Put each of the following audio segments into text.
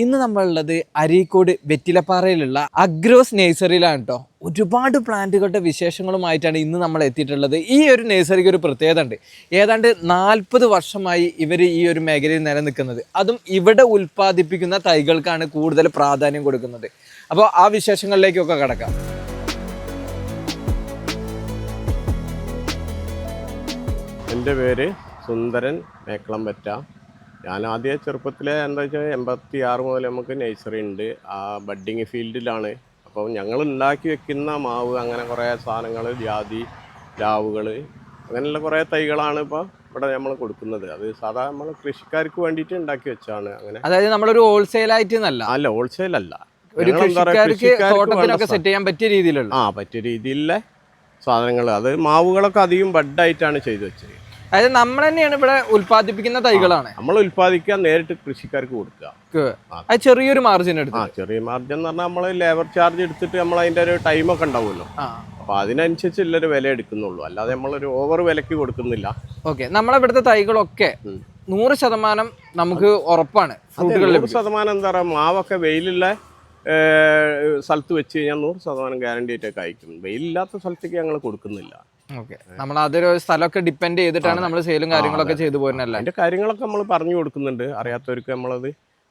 ഇന്ന് നമ്മളുള്ളത് അരീക്കോട് വെറ്റിലപ്പാറയിലുള്ള അഗ്രോസ് നേഴ്സറിയിലാണ് കേട്ടോ. ഒരുപാട് പ്ലാന്റുകളുടെ വിശേഷങ്ങളുമായിട്ടാണ് ഇന്ന് നമ്മൾ എത്തിയിട്ടുള്ളത്. ഈ ഒരു നേഴ്സറിക്ക് ഒരു പ്രത്യേകത ഉണ്ട്. ഏതാണ്ട് നാൽപ്പത് വർഷമായി ഇവർ ഈ ഒരു മേഖലയിൽ നിലനിൽക്കുന്നത്. അതും ഇവിടെ ഉൽപ്പാദിപ്പിക്കുന്ന തൈകൾക്കാണ് കൂടുതൽ പ്രാധാന്യം കൊടുക്കുന്നത്. അപ്പോൾ ആ വിശേഷങ്ങളിലേക്കൊക്കെ കടക്കാം. എന്റെ പേര് സുന്ദരൻ മേക്കളം പറ്റ ഞാൻ ആദ്യ ചെറുപ്പത്തിൽ എന്താ വെച്ചാൽ എൺപത്തി ആറ് മുതൽ നമുക്ക് നേഴ്സറി ഉണ്ട്. ആ ബഡ്ഡിങ് ഫീൽഡിലാണ് അപ്പോൾ ഞങ്ങൾ ഉണ്ടാക്കി വെക്കുന്ന മാവ് അങ്ങനെ കുറേ സാധനങ്ങൾ ജാതി രാവുകൾ അങ്ങനെയുള്ള കുറേ തൈകളാണ് ഇപ്പോൾ ഇവിടെ നമ്മൾ കൊടുക്കുന്നത്. അത് സാധാ നമ്മൾ കൃഷിക്കാർക്ക് വേണ്ടിയിട്ട് ഉണ്ടാക്കി വെച്ചാണ് അങ്ങനെ. അതായത് നമ്മളൊരു ഹോൾസെയിലായിട്ട് നല്ല അല്ല ഹോൾസെയിൽ അല്ല. ഒരു കൃഷിക്കാർക്ക് സെറ്റ് ചെയ്യാൻ പറ്റിയ രീതിയിലുള്ള. ആ പറ്റിയ രീതിയിലുള്ള സാധനങ്ങൾ അത് മാവുകളൊക്കെ അധികം ബഡായിട്ടാണ് ചെയ്തു വെച്ചത്. അതായത് നമ്മൾ തന്നെയാണ് ഇവിടെ ഉൽപ്പാദിപ്പിക്കുന്ന തൈകളാണ്. നമ്മൾ ഉൽപ്പാദിക്കാൻ നേരിട്ട് കൃഷിക്കാർക്ക് കൊടുക്കുക. അത് ചെറിയൊരു മാർജിൻ എടുത്ത്. ചെറിയ മാർജിൻ എന്ന് പറഞ്ഞാൽ നമ്മൾ ലേബർ ചാർജ് എടുത്തിട്ട് നമ്മൾ അതിന്റെ ഒരു ടൈമൊക്കെ ഉണ്ടാവുമല്ലോ. അപ്പൊ അതിനനുസരിച്ച് അതിനനുസരിച്ചുള്ളൊരു വില എടുക്കുന്നുള്ളൂ. അല്ലാതെ നമ്മളൊരു ഓവർ വിലക്ക് കൊടുക്കുന്നില്ല. ഓക്കെ നമ്മളിവിടുത്തെ തൈകളൊക്കെ ഉം. നൂറ് ശതമാനം നമുക്ക് ഉറപ്പാണ്. നൂറ് ശതമാനം എന്താ പറയുക മാവൊക്കെ വെയിലുള്ള സ്ഥലത്ത് വെച്ച് കഴിഞ്ഞാൽ നൂറ് ശതമാനം ഗ്യാരണ്ടി ആയിട്ടൊക്കെ അയക്കും. വെയിലില്ലാത്ത സ്ഥലത്തേക്ക് ഞങ്ങൾ കൊടുക്കുന്നില്ല. നമ്മൾ അതൊരു സ്ഥലമൊക്കെ ഡിപ്പെൻഡ് ചെയ്തിട്ടാണ് നമ്മൾ സെയിലും കാര്യങ്ങളൊക്കെ ചെയ്തു പോരുന്നല്ലേ അതിന്റെ കാര്യങ്ങളൊക്കെ നമ്മൾ പറഞ്ഞു കൊടുക്കുന്നുണ്ട്. അറിയാത്തവർക്ക് നമ്മളത്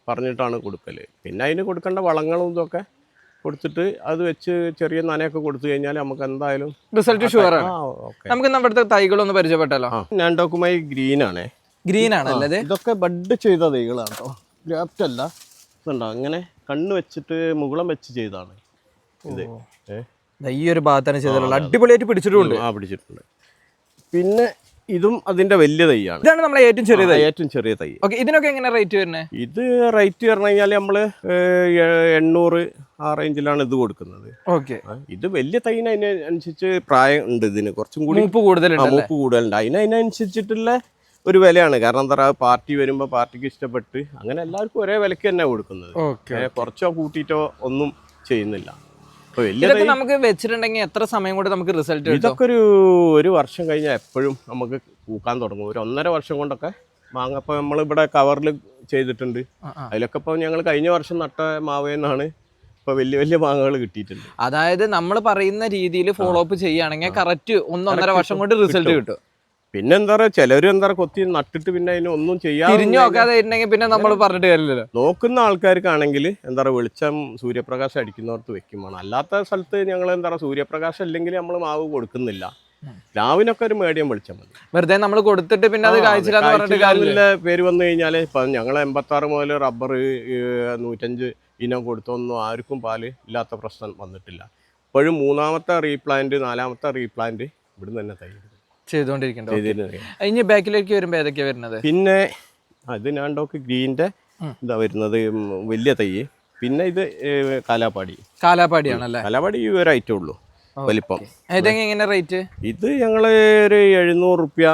പറഞ്ഞിട്ടാണ് കൊടുക്കൽ. പിന്നെ അതിന് കൊടുക്കേണ്ട വളങ്ങളും ഇതൊക്കെ കൊടുത്തിട്ട് അത് വെച്ച് ചെറിയ നനയൊക്കെ കൊടുത്തു കഴിഞ്ഞാൽ നമുക്ക് എന്തായാലും റിസൾട്ട് ഷുവർ ആണ്. നമുക്ക് നമ്മുടെ തൈകളൊന്ന് പരിചയപ്പെട്ടല്ലോ? ഞാൻ ഗ്രീൻ ആണേ. ഗ്രീൻ ആണ് അല്ലേ ഇതൊക്കെ ബഡ് ചെയ്ത തൈകളാണ് കേട്ടോ ഗ്രാഫ്റ്റ് അല്ല. ഇതുണ്ടോ? അങ്ങനെ കണ്ണ് വെച്ചിട്ട് മുകുളം വെച്ച് ചെയ്താണ് ഇത്. ഏ? ഈ ഒരു ഭാഗത്താണ് ചെയ്തിട്ടുള്ളത്. അടിപൊളിയായിട്ട് പിടിച്ചിട്ടുണ്ട്. ആ പിടിച്ചിട്ടുണ്ട്. പിന്നെ ഇതും അതിന്റെ വലിയ തൈയാണ്. ഇതാണ് നമ്മളെ ഏറ്റവും ചെറിയ തൈ. ഏറ്റവും ചെറിയ തൈ. ഓക്കെ ഇതിനൊക്കെ എങ്ങനെ റേറ്റ് വരുന്നത് ഇത് റേറ്റ് പറഞ്ഞു കഴിഞ്ഞാൽ നമ്മൾ എണ്ണൂറ് ആ റേഞ്ചിലാണ് ഇത് കൊടുക്കുന്നത്. ഓക്കെ. ഇത് വലിയ തൈന് അതിനനുസരിച്ച് പ്രായം ഉണ്ട് ഇതിന്. കുറച്ചും കൂടി മൂപ്പ് കൂടുതലുണ്ട് മൂപ്പ് കൂടുതലുണ്ട്. അതിന് അതിനനുസരിച്ചിട്ടുള്ള ഒരു വിലയാണ്. കാരണം എന്താ പറയുക പാർട്ടി വരുമ്പോൾ പാർട്ടിക്ക് ഇഷ്ടപ്പെട്ട് അങ്ങനെ എല്ലാവർക്കും ഒരേ വിലക്ക് തന്നെ കൊടുക്കുന്നത്. കുറച്ചോ കൂട്ടിയിട്ടോ ഒന്നും ചെയ്യുന്നില്ല. ഇതൊക്കെ നമുക്ക് വെച്ചിട്ടുണ്ടെങ്കിൽ എത്ര സമയം കൊണ്ട് നമുക്ക് റിസൾട്ട് ഇതൊക്കെ ഒരു ഒരു വർഷം കഴിഞ്ഞാൽ എപ്പോഴും നമുക്ക് പൂക്കാൻ തുടങ്ങും. ഒരു ഒന്നര വർഷം കൊണ്ടൊക്കെ മാങ്ങ നമ്മൾ ഇവിടെ കവറിൽ ചെയ്തിട്ടുണ്ട്. അതിലൊക്കെ ഇപ്പം ഞങ്ങൾ കഴിഞ്ഞ വർഷം നട്ട മാവേന്നാണ് ഇപ്പൊ വലിയ വലിയ മാങ്ങകൾ കിട്ടിയിട്ടുണ്ട്. അതായത് നമ്മൾ പറയുന്ന രീതിയിൽ ഫോളോ അപ്പ് ചെയ്യുകയാണെങ്കിൽ കറക്റ്റ് ഒന്നൊന്നര വർഷം കൊണ്ട് റിസൾട്ട് കിട്ടും. പിന്നെ എന്താ പറയുക ചിലർ എന്താ പറയുക കൊത്തി നട്ടിട്ട് പിന്നെ അതിന് ഒന്നും ചെയ്യാതെ തിരിഞ്ഞു നോക്കാതെ ഇരുന്നെങ്കിൽ പിന്നെ നമ്മൾ പറഞ്ഞിട്ട് കാര്യമില്ല നോക്കുന്ന ആൾക്കാർക്കാണെങ്കിൽ എന്താ പറയുക വെളിച്ചം സൂര്യപ്രകാശം അടിക്കുന്നവർക്ക് വെക്കും വേണം അല്ലാത്ത സ്ഥലത്ത് ഞങ്ങൾ എന്താ പറയുക സൂര്യപ്രകാശം ഇല്ലെങ്കിൽ നമ്മൾ മാവ് കൊടുക്കുന്നില്ല. രാവിനൊക്കെ ഒരു മേടിയം വെളിച്ചം മതി. വെറുതെ നമ്മൾ കൊടുത്തിട്ട് പിന്നെ അത് കാഴ്ചയില്ല പേര് വന്നു കഴിഞ്ഞാൽ ഇപ്പം ഞങ്ങൾ എൺപത്താറ് മുതൽ റബ്ബർ നൂറ്റഞ്ച് ഇനം കൊടുത്തൊന്നും ആർക്കും പാൽ ഇല്ലാത്ത പ്രശ്നം വന്നിട്ടില്ല. ഇപ്പോഴും മൂന്നാമത്തെ റീപ്ലാന്റ് നാലാമത്തെ റീപ്ലാന്റ് ഇവിടുന്ന് തന്നെ തൈ ചെയ്തുകൊണ്ടിരിക്കണ്ടോ ചെയ്തിരുന്നത് ഇനി ബാക്കിലേക്ക് വരുമ്പോ ഏതൊക്കെയാ വരുന്നത്? പിന്നെ അത് ഞാണ്ടോക്ക് ഗ്രീന്റെ ഇതാ വരുന്നത് വലിയ തൈ. പിന്നെ ഇത് കാലാപ്പാടി. കാലാപ്പാടിയാണല്ലേ? കാലാപ്പാടി ഈ ഒരു ഐറ്റം ഉള്ളൂ വലിപ്പം. എങ്ങനെ റേറ്റ്? ഇത് ഞങ്ങൾ ഒരു എഴുന്നൂറ് റുപ്യ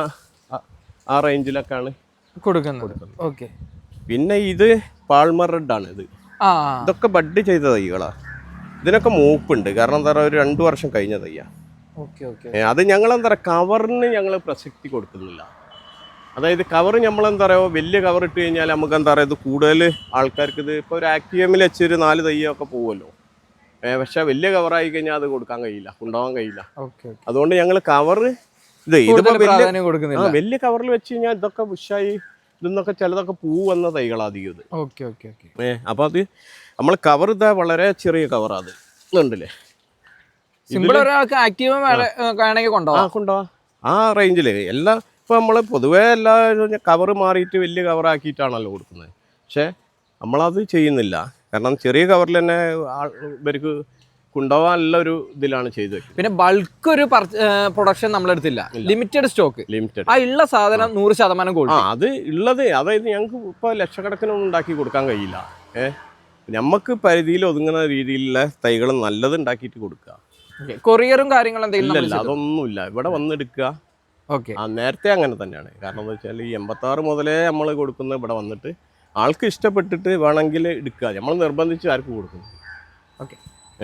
ആ- റേഞ്ചിലൊക്കെ റേഞ്ചിലൊക്കെയാണ് കൊടുക്കുന്നത്. ഓക്കെ പിന്നെ ഇത് പാൾമർ റെഡ് ആണ് ഇത് ഇതൊക്കെ ബഡ് ചെയ്ത തൈകളാ. ഇതിനൊക്കെ മൂപ്പുണ്ട് കാരണം എന്താ പറയുക ഒരു രണ്ട് വർഷം കഴിഞ്ഞ തയ്യാ ഓക്കെ ഓക്കെ ഏ, അത് ഞങ്ങൾ എന്താ പറയുക കവറിന് ഞങ്ങൾ പ്രസക്തി കൊടുക്കുന്നില്ല. അതായത് കവർ നമ്മൾ എന്താ പറയുക വലിയ കവർ ഇട്ട് കഴിഞ്ഞാൽ നമുക്ക് എന്താ പറയുക ഇത് കൂടുതൽ ആൾക്കാർക്ക് ഇത് ഇപ്പോൾ ഒരു ആക്ടിഎമ്മിൽ വെച്ചൊരു നാല് തയ്യൊക്കെ പോകുമല്ലോ പക്ഷെ പക്ഷേ വലിയ കവറായി കഴിഞ്ഞാൽ അത് കൊടുക്കാൻ കഴിയില്ല കൊണ്ടുപോകാൻ കഴിയില്ല. അതുകൊണ്ട് ഞങ്ങൾ കവർ ഇത് ഇതിപ്പോൾ വലിയ കൊടുക്കുന്നില്ല. വലിയ കവറിൽ വെച്ച് കഴിഞ്ഞാൽ ഇതൊക്കെ ബുഷായി ഇതിന്നൊക്കെ ചിലതൊക്കെ പൂ വന്ന തൈകളാണ് അധികം ഇത്. Okay okay okay. ഏഹ് അപ്പോൾ അത് നമ്മൾ കവർ ഇതാ വളരെ ചെറിയ കവറാണ് അത്. ഇതുണ്ടല്ലേ? സിമ്പിൾ ഒരാൾക്ക് ആക്റ്റീവ് വേണമെങ്കിൽ ആ കൊണ്ടുപോകാം ആ റേഞ്ചിൽ എല്ലാ ഇപ്പോൾ നമ്മൾ പൊതുവേ എല്ലാ കവർ മാറിയിട്ട് വലിയ കവറാക്കിയിട്ടാണല്ലോ കൊടുക്കുന്നത്. പക്ഷേ നമ്മളത് ചെയ്യുന്നില്ല. കാരണം ചെറിയ കവറിൽ തന്നെ ഇവർക്ക് കൊണ്ടുപോകാനുള്ള ഒരു ഇതിലാണ് ചെയ്തു വെക്കുന്നത്. പിന്നെ ബൾക്ക് ഒരു പ്രൊഡക്ഷൻ നമ്മളെടുത്തില്ല. ലിമിറ്റഡ് സ്റ്റോക്ക് ലിമിറ്റഡ് ആ ഉള്ള സാധനം നൂറ് ശതമാനം കൊടുക്കും അത് ഉള്ളത് അതായത് ഞങ്ങൾക്ക് ഇപ്പോൾ ലക്ഷക്കണക്കിനൊന്നും ഉണ്ടാക്കി കൊടുക്കാൻ കഴിയില്ല. ഏഹ് നമുക്ക് പരിധിയിൽ ഒതുങ്ങുന്ന രീതിയിലുള്ള തൈകൾ നല്ലത് ഉണ്ടാക്കിയിട്ട് കൊടുക്കുക. കൊറിയറും കാര്യങ്ങളും എന്തെങ്കിലും അതൊന്നുമില്ല. ഇവിടെ വന്നെടുക്കുക. ഓക്കെ. ആ നേരത്തെ അങ്ങനെ തന്നെയാണ്. കാരണം എന്താ വെച്ചാൽ ഈ എൺപത്താറ് മുതലേ നമ്മൾ കൊടുക്കുന്ന ഇവിടെ വന്നിട്ട് ആൾക്ക് ഇഷ്ടപ്പെട്ടിട്ട് വേണമെങ്കിൽ എടുക്കുക. നമ്മൾ നിർബന്ധിച്ച് ആർക്കും കൊടുക്കും. ഓക്കെ.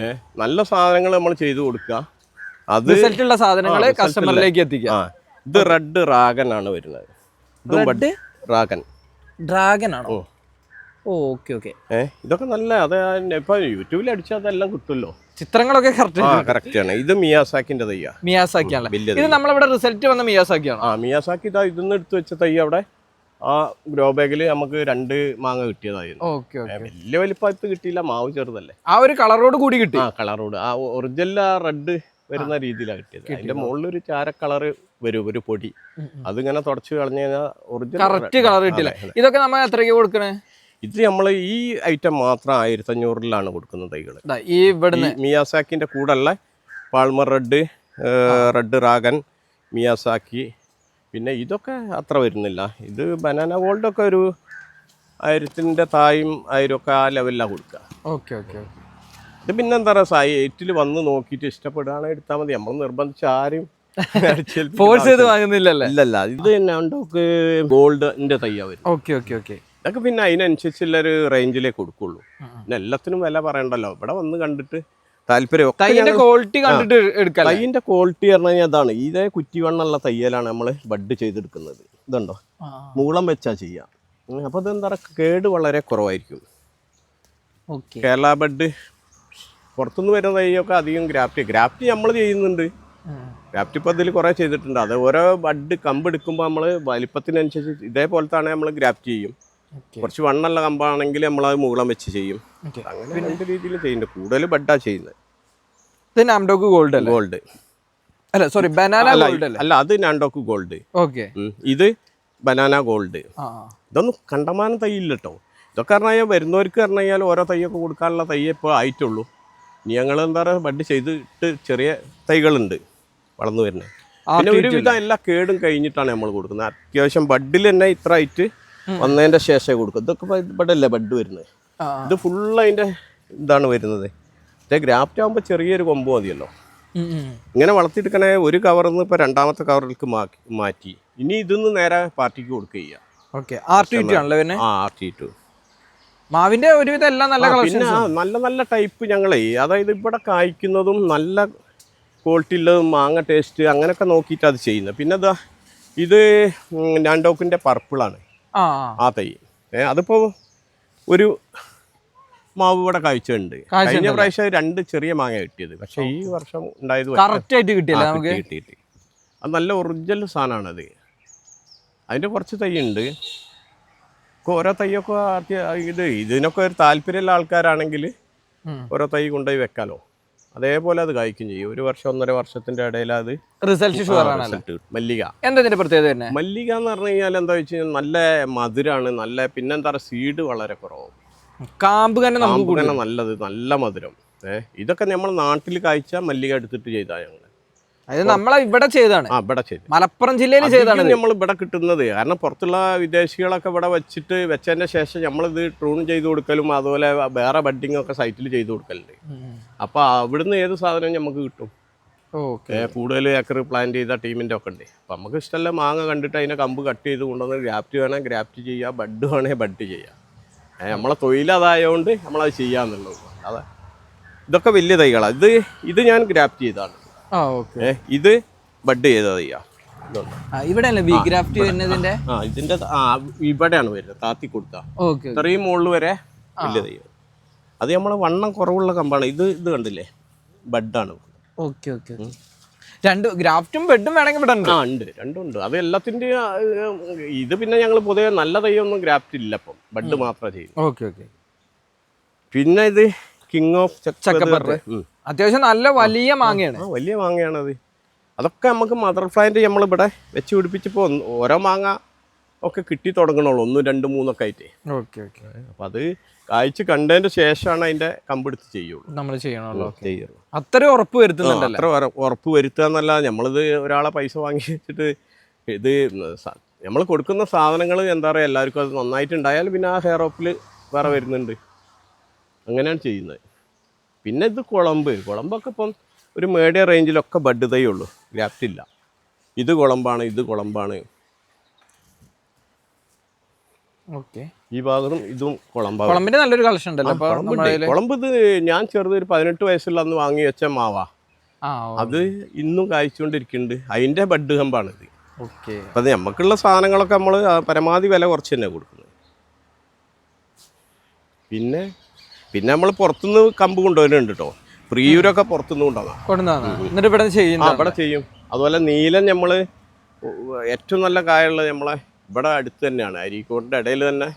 ഏഹ് നല്ല സാധനങ്ങൾ നമ്മൾ ചെയ്തു കൊടുക്കുക. അത് റിസൾട്ടുള്ള സാധനങ്ങൾ കസ്റ്റമറിലേക്ക് എത്തിക്കുക. ആ ഇത് റെഡ് റാഗൻ ആണ് വരുന്നത്. ഇത് റെഡ് റാഗൻ ഡ്രാഗൺ ആണോ? ഓ ഓക്കെ ഓക്കെ. ഏഹ് ഇതൊക്കെ നല്ല അത് ഇപ്പൊ യൂട്യൂബിൽ അടിച്ചാൽ അതെല്ലാം കിട്ടുമല്ലോ. ചിത്രങ്ങളൊക്കെ കറക്റ്റ് ആണ്. ഇത് മിയാസാക്കിന്റെ തയ്യ. മിയാസാക്കി ആണല്ലേ നമ്മൾ ഇത് നമ്മളിവിടെ റിസൾട്ട് വന്ന മിയാസാക്കി ആണ് ആ മിയാസാക്കി ഇതാ ഇതൊന്ന് എടുത്ത് വെച്ച തയ്യ അവിടെ. ആ ഗ്രോ ബാഗിൽ നമുക്ക് രണ്ട് മാങ്ങ കിട്ടിയതായിരുന്നു. Okay okay. വലിയ വലിപ്പത്ത് കിട്ടിയില്ല മാവ് ചെറുതല്ലേ. ആ ഒരു കളറോട് കൂടി കിട്ടി. ആ കളറോട് ആ ഒറിജിനൽ ആ റെഡ് വരുന്ന രീതിയിലാണ് കിട്ടിയത്. അതിന്റെ മുകളിൽ ഒരു ചാര കളർ വരും ഒരു പൊടി. അതിങ്ങനെ തുടച്ചു കളഞ്ഞു കഴിഞ്ഞാൽ ഒറിജിനൽ കറക്റ്റ് കളർ കിട്ടില്ല ഇതൊക്കെ നമ്മൾ എത്രയ്ക്ക് കൊടുക്കണേ? ഇത് നമ്മൾ ഈ ഐറ്റം മാത്രം ആയിരത്തി അഞ്ഞൂറിലാണ് കൊടുക്കുന്ന തൈകൾ ഈ ഇവിടുന്ന് മിയാസാക്കിന്റെ കൂടെയുള്ള പാൾമർ റെഡ് റെഡ് റാഗൻ മിയാസാക്കി. പിന്നെ ഇതൊക്കെ അത്ര വരുന്നില്ല. ഇത് ബനാന ഗോൾഡ് ഒക്കെ ഒരു ആയിരത്തിന്റെ തായും ആയിരം ഒക്കെ ആ ലെവലിലാണ് കൊടുക്കുക ഓക്കെ ഓക്കെ ഇത് പിന്നെ എന്താ പറയുക സായി എയ്റ്റിൽ വന്ന് നോക്കിയിട്ട് ഇഷ്ടപ്പെടുകയാണെങ്കിൽ എടുത്താൽ മതി. നമ്മൾ നിർബന്ധിച്ച് ആരും ഫോഴ്സ് ചെയ്ത് വാങ്ങുന്നില്ലല്ലോ? ഇല്ലല്ല ഇത് നമുക്ക് ഗോൾഡിന്റെ തയ്യാ വരും ഓക്കെ ഓക്കെ ഓക്കെ. ഇതൊക്കെ പിന്നെ അതിനനുസരിച്ചുള്ള ഒരു റേഞ്ചിലേ കൊടുക്കുള്ളൂ പിന്നെ എല്ലാത്തിനും വില പറയണ്ടല്ലോ. ഇവിടെ വന്ന് കണ്ടിട്ട് താല്പര്യം തൈന്റെ ക്വാളിറ്റി കണ്ടിട്ട് എടുക്കാം തൈയിന്റെ ക്വാളിറ്റി പറഞ്ഞു കഴിഞ്ഞാൽ അതാണ് ഇതേ കുറ്റിവണ്ണുള്ള തയ്യലാണ് നമ്മൾ ബഡ് ചെയ്തെടുക്കുന്നത്. ഇതുണ്ടോ? മൂളം വെച്ചാ ചെയ്യാം. അപ്പോൾ അപ്പൊ ഇതെന്താ കേട് വളരെ കുറവായിരിക്കും. കേരള ബഡ് പുറത്തുനിന്ന് വരുന്ന തൈയൊക്കെ അധികം ഗ്രാഫ്റ്റ് ഗ്രാഫ്റ്റ് നമ്മൾ ചെയ്യുന്നുണ്ട്. ഗ്രാഫ്റ്റ് ഇപ്പോൾ ഇതിൽ കുറേ ചെയ്തിട്ടുണ്ട്. അത് ഓരോ ബഡ് കമ്പ് എടുക്കുമ്പോൾ നമ്മൾ വലിപ്പത്തിനനുസരിച്ച് ഇതേപോലത്താണ് നമ്മൾ ഗ്രാഫ്റ്റ് ചെയ്യും. കുറച്ച് വണ്ണുള്ള കമ്പാണെങ്കിൽ നമ്മൾ അത് മുകളം വെച്ച് ചെയ്യും. അങ്ങനെ രണ്ട് രീതിയിൽ ചെയ്യുന്നുണ്ട്. കൂടുതൽ ബഡാ ചെയ്യുന്നത്. ഇത് നാംഡോക്ക് ഗോൾഡ് അല്ലേ? ഗോൾഡ് അല്ല സോറി ബനാന ഗോൾഡ് അല്ല? അല്ല അത് നാണ്ടോക്ക് ഗോൾഡ് ഓക്കെ ഇത് ബനാന ഗോൾഡ് ഇതൊന്നും കണ്ടമാനം തൈയില്ല കേട്ടോ ഇതൊക്കെ പറഞ്ഞു കഴിഞ്ഞാൽ വരുന്നവർക്ക് പറഞ്ഞു കഴിഞ്ഞാൽ ഓരോ തൈയൊക്കെ കൊടുക്കാനുള്ള തൈ ഇപ്പോൾ ആയിട്ടുള്ളൂ. ഇനി ഞങ്ങൾ എന്താ പറയുക ബഡ് ചെയ്തിട്ട് ചെറിയ തൈകളുണ്ട് വളർന്നു വരുന്നത്. പിന്നെ ഒരുവിധം എല്ലാ കേടും കഴിഞ്ഞിട്ടാണ് നമ്മൾ കൊടുക്കുന്നത്. അത്യാവശ്യം ബഡിൽ തന്നെ ഇത്ര ആയിട്ട് വന്നതിന്റെ ശേഷമേ കൊടുക്കും. ഇതൊക്കെ ഇവിടെ അല്ലേ ബഡ് വരുന്നത്? ഇത് ഫുൾ അതിന്റെ ഇതാണ് വരുന്നത്. മറ്റേ ഗ്രാഫ്റ്റ് ആകുമ്പോൾ ചെറിയൊരു കൊമ്പ് മതിയല്ലോ. ഇങ്ങനെ വളർത്തിയെടുക്കണേ ഒരു കവറിൽ നിന്ന് ഇപ്പോൾ രണ്ടാമത്തെ കവറിലേക്ക് മാറ്റി. ഇനി ഇതിന്ന് നേരെ പാർട്ടിക്ക് കൊടുക്കുക ഓക്കെ ആർ ടി ടി ആണല്ലേ പിന്നെ ആ ആർ ടി ടു മാവിന്റെ ഒരുവിധം എല്ലാം നല്ല പിന്നെ നല്ല നല്ല ടൈപ്പ് ഞങ്ങളെ അതായത് ഇവിടെ കായ്ക്കുന്നതും നല്ല ക്വാളിറ്റി ഉള്ളതും മാങ്ങ ടേസ്റ്റ് അങ്ങനെയൊക്കെ നോക്കിയിട്ട് അത് ചെയ്യുന്നത്. പിന്നെ ഇതാ ഇത് നാൻഡോക്കിന്റെ പർപ്പിളാണ് ആ തൈ ഏഹ് അതിപ്പോ ഒരു മാവ് ഇവിടെ കാഴ്ചയുണ്ട് കഴിഞ്ഞ പ്രാവശ്യം രണ്ട് ചെറിയ മാങ്ങ കിട്ടിയത്. പക്ഷെ ഈ വർഷം ഉണ്ടായത് കറക്റ്റ് ആയിട്ട് കിട്ടിയല്ലേ നമുക്ക്? കിട്ടി, കിട്ടി, കിട്ടി. അത് നല്ല ഒറിജിനൽ സാധനമാണത്. അതിന്റെ കുറച്ച് തൈയുണ്ട് ഉണ്ട്. ഓരോ തൈയൊക്കെ ഇത് ഇതിനൊക്കെ ഒരു താല്പര്യമുള്ള ആൾക്കാരാണെങ്കിൽ. ഓരോ തൈ കൊണ്ടുപോയി വെക്കാലോ. അതേപോലെ അത് കായ്ക്കും ചെയ്യും. ഒരു വർഷം ഒന്നര വർഷത്തിന്റെ ഇടയിൽ അത് റിസൾട്ട് ഷുവർ ആണ് മല്ലിക. എന്താ ഇതിന്റെ പ്രത്യേകത തന്നെ? മല്ലിക എന്ന് പറഞ്ഞു കഴിഞ്ഞാൽ എന്താ വെച്ച് കഴിഞ്ഞാൽ നല്ല മധുരമാണ് നല്ല പിന്നെന്താ പറയുക സീഡ് വളരെ കുറവും കാമ്പ് തന്നെ നമുക്ക് നല്ലത് നല്ല മധുരം. ഏഹ് ഇതൊക്കെ നമ്മൾ നാട്ടിൽ കായ്ച്ച മല്ലിക എടുത്തിട്ട് ചെയ്താൽ ഞങ്ങൾ. അത് നമ്മളെ ഇവിടെ ചെയ്താണ് ആ ഇവിടെ ചെയ്തു. മലപ്പുറം ജില്ലയിൽ ചെയ്താണ് നമ്മൾ ഇവിടെ കിട്ടുന്നത്. കാരണം പുറത്തുള്ള വിദേശികളൊക്കെ ഇവിടെ വെച്ചിട്ട് വെച്ചതിന്റെ ശേഷം നമ്മളിത് ട്രൂൺ ചെയ്ത് കൊടുക്കലും അതുപോലെ വേറെ ബഡ്ഡിംഗ് ഒക്കെ സൈറ്റിൽ ചെയ്ത് കൊടുക്കലുണ്ട്. അപ്പൊ അവിടുന്ന് ഏത് സാധനവും നമുക്ക് കിട്ടും? കൂടുതൽ ഏക്കർ പ്ലാൻ ചെയ്ത ടീമിന്റെ ഒക്കെ ഉണ്ട്. അപ്പൊ നമുക്ക് ഇഷ്ടമല്ല മാങ്ങ കണ്ടിട്ട് അതിനെ കമ്പ് കട്ട് ചെയ്ത് കൊണ്ടുവന്ന് ഗ്രാഫ്റ്റ് വേണേൽ ഗ്രാഫ്റ്റ് ചെയ്യുക ബഡ് വേണേൽ ബഡ് ചെയ്യുക ഏ, നമ്മളെ തൊഴിലതായതുകൊണ്ട് നമ്മളത് ചെയ്യാന്നുള്ളത്. അതെ. ഇതൊക്കെ വലിയ തൈകളാണ് ഇത് ഇത് ഞാൻ ഗ്രാഫ്റ്റ് ചെയ്താണ് ഇത് ബഡ് ചെയ്ത തൈയാ ഇതുണ്ട് ഇവിടെ ബി ഗ്രാഫ്റ്റ് വരുന്നതിന്റെ? ആ ഇതിന്റെ ഇവിടെയാണ് വരുന്നത് താത്തി കൊടുത്ത. ഇത്രയും മുകളിൽ വരെ വലിയ തൈ. അത് നമ്മളെ വണ്ണം കുറവുള്ള കമ്പാണ്. ഇത് ഇത് കണ്ടില്ലേ? ബഡാണ്. ഓക്കെ ഓക്കെ രണ്ട് ഗ്രാഫ്റ്റും ബെഡും വേണമെങ്കിൽ ഇവിടെ ഉണ്ട്. ആ ഉണ്ട് രണ്ടും ഉണ്ട്. അത് എല്ലാത്തിന്റെ ഇത് പിന്നെ ഞങ്ങൾ പൊതുവെ നല്ല തൈയൊന്നും ഗ്രാഫ്റ്റ് ഇല്ല അപ്പം ബഡ് മാത്രമേ ചെയ്യും. Okay okay. പിന്നെ ഇത് കിങ് ഓഫ് ചക്കപ്പറ. അത്യാവശ്യം നല്ല വലിയ മാങ്ങയാണ്. വലിയ മാങ്ങയാണ് അത് അതൊക്കെ നമുക്ക് മദർ പ്ലാന്റ് നമ്മളിവിടെ വെച്ച് പിടിപ്പിച്ചപ്പോൾ ഓരോ മാങ്ങ ഒക്കെ കിട്ടി തുടങ്ങണുള്ളൂ. ഒന്നും രണ്ടും മൂന്നൊക്കെ ആയിട്ട്. Okay okay. അപ്പം അത് കായ്ച്ച് കണ്ടതിന്റെ ശേഷമാണ് അതിന്റെ കമ്പെടുത്ത് ചെയ്യുള്ളൂ. നമ്മൾ ചെയ്യണമല്ലോ ചെയ്യുള്ളൂ. അത്രയും ഉറപ്പ് വരുത്തുന്നുണ്ടല്ലോ? അത്ര ഉറപ്പ് വരുത്തുക എന്നല്ല നമ്മളിത് ഒരാളെ പൈസ വാങ്ങി വെച്ചിട്ട് ഇത് നമ്മൾ കൊടുക്കുന്ന സാധനങ്ങൾ എന്താ പറയുക എല്ലാവർക്കും അത് നന്നായിട്ടുണ്ടായാൽ പിന്നെ ആ ഹെയർ ഓപ്പിൽ വേറെ വരുന്നുണ്ട്. അങ്ങനെയാണ് ചെയ്യുന്നത്. പിന്നെ ഇത് കുളമ്പ്. കുളമ്പൊക്കെ ഇപ്പം ഒരു മീഡിയം റേഞ്ചിലൊക്കെ ബഡ് തൈ ഉള്ളൂ. ഗ്രാഫ്റ്റ് ഇല്ല. ഇത് കുളമ്പാണ് ഇത് കുളമ്പാണ്. ഓക്കെ. ഈ ഭാഗത്തും ഇതും കുളമ്പാണ്. കുളമ്പിന്റെ നല്ലൊരു കളക്ഷൻ ഉണ്ടല്ലോ. കുളമ്പ് ഇത് ഞാൻ ചെറുത് ഒരു പതിനെട്ട് വയസ്സുള്ള അന്ന് വാങ്ങി വെച്ച മാവാ. അത് ഇന്നും കായ്ച്ചുകൊണ്ടിരിക്കുന്നുണ്ട്. അതിന്റെ ബഡ് കമ്പാണ് ഓക്കെ. അപ്പം അത് നമുക്കുള്ള സാധനങ്ങളൊക്കെ നമ്മൾ പരമാവധി വില കുറച്ച് തന്നെ കൊടുക്കുന്നത്. പിന്നെ പിന്നെ നമ്മൾ പുറത്തുനിന്ന് കമ്പ് കൊണ്ടുവരുന്നുണ്ട് കേട്ടോ പ്രിയൂരൊക്കെ പുറത്തുനിന്ന് കൊണ്ടുവന്നാ. കൊണ്ടുവന്നാ. എന്നിട്ട് ഇവിടെ ചെയ്യും ഇവിടെ ചെയ്യും. അതുപോലെ നീലൻ നമ്മൾ ഏറ്റവും നല്ല കായുള്ളത് നമ്മളെ ഇവിടെ അടുത്ത് തന്നെയാണ്. അരീക്കോടിന്റെ ഇടയിൽ തന്നെ